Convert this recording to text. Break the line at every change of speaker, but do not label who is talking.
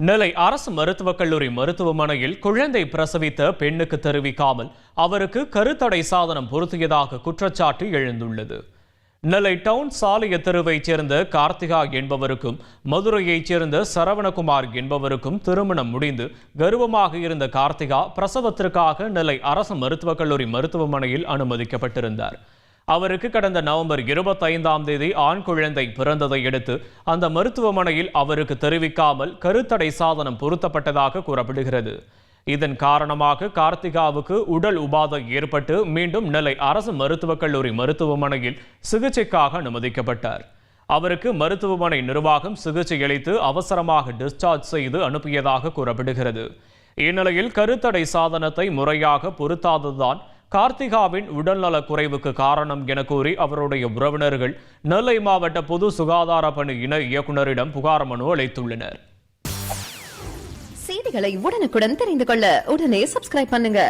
நெல்லை அரசு மருத்துவக் கல்லூரி மருத்துவமனையில் குழந்தை பிரசவித்த பெண்ணுக்கு தெரிவிக்காமல் அவருக்கு கருத்தடை சாதனம் பொருத்தியதாக குற்றச்சாட்டு எழுந்துள்ளது. நெல்லை டவுன் சாலைய தெருவைச் சேர்ந்த கார்த்திகா என்பவருக்கும் மதுரையைச் சேர்ந்த சரவணகுமார் என்பவருக்கும் திருமணம் முடிந்து கர்வமாக இருந்த கார்த்திகா பிரசவத்திற்காக நெல்லை அரசு மருத்துவக் கல்லூரி மருத்துவமனையில் அனுமதிக்கப்பட்டிருந்தார். அவருக்கு கடந்த நவம்பர் இருபத்தைந்தாம் தேதி ஆண் குழந்தை பிறந்ததை அடுத்து அந்த மருத்துவமனையில் அவருக்கு தெரிவிக்காமல் கருத்தடை சாதனம் பொருத்தப்பட்டதாக கூறப்படுகிறது. இதன் காரணமாக கார்த்திகாவுக்கு உடல் உபாதை ஏற்பட்டு மீண்டும் நெல்லை அரசு மருத்துவக் கல்லூரி மருத்துவமனையில் சிகிச்சைக்காக அனுமதிக்கப்பட்டார். அவருக்கு மருத்துவமனை நிர்வாகம் சிகிச்சை அளித்து அவசரமாக டிஸ்சார்ஜ் செய்து அனுப்பியதாக கூறப்படுகிறது. இந்நிலையில் கருத்தடை சாதனத்தை முறையாக பொருத்தாததுதான் கார்த்திகாவின் உடல்நலக் குறைவுக்கு காரணம் என கூறி அவருடைய உறவினர்கள் நெல்லை மாவட்ட பொது சுகாதார பணி இணை இயக்குநரிடம் புகார் மனு அளித்துள்ளனர்.
செய்திகளை உடனுக்குடன் தெரிந்து கொள்ள உடனே சப்ஸ்கிரைப் பண்ணுங்க.